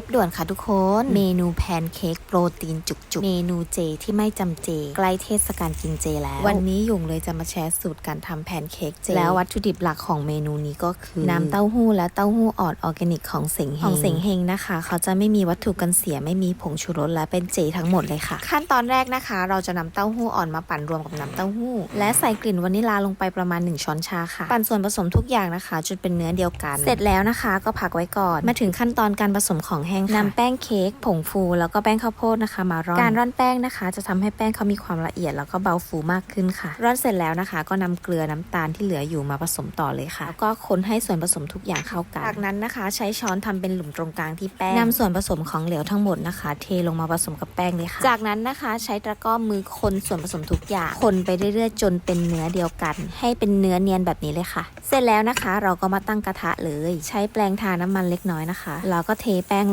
ฟด่วนค่ะทุกคน เมนูแพนเค้กโปรตีนจุกๆ เมนูเจที่ไม่จำเจ ใกล้เทศกาลกินเจแล้ว วันนี้หยงเลยจะมาแชร์สูตรการทำแพนเค้กเจ แล้ววัตถุดิบหลักของเมนูนี้ก็คือ น้ำเต้าหู้และเต้าหู้อ่อนออร์แกนิกของเสงเฮงของเสงเฮงนะคะ เขาจะไม่มีวัตถุกันเสียไม่มีผงชูรสและเป็นเจทั้งหมดเลยค่ะ ขั้นตอนแรกนะคะ เราจะนำเต้าหู้อ่อนมาปั่นรวมกับน้ำเต้าหู้ และใส่กลิ่นวานิลลาลงไปประมาณ 1 ช้อนชาค่ะ ปั่นส่วนผสมทุกอย่างนะคะจนเป็นเนื้อเดียวกัน เสร็จแล้วนะคะ ก็พักไว้ก่อน มาถึงขั้นตอนการผสมของแห้งค่ะนำแป้งเค้กผงฟูแล้วก็แป้งข้าวโพดนะคะ มาร่อนการร่อนแป้งนะคะ จะทำให้แป้งเขามีความละเอียดแล้วก็เบาฟูมากขึ้นค่ะ ร่อนเสร็จแล้วนะคะ ก็นำเกลือน้ำตาลที่เหลืออยู่มาผสมต่อเลยค่ะแล้วก็คนให้ส่วนผสมทุกอย่างเข้ากันจากนั้นนะคะ ใช้ช้อนทำเป็นหลุมตรงกลางที่แป้งนำส่วนผสมของเหลวทั้งหมดนะคะ เทลงมาผสมกับแป้งเลยค่ะ จากนั้นนะคะ ใช้ตะกร้อมือคนส่วนผสมทุกอย่าง คนไปเรื่อยๆ จนเป็นเนื้อเดียวกัน ให้เป็นเนื้อเนียนแบบนี้เลยค่ะ เสร็จแล้วนะคะ เราก็มาตั้งกระทะเลย ใช้แปรงทาน้ำมันเล็กน้อยนะคะ เราก็เทแป้ง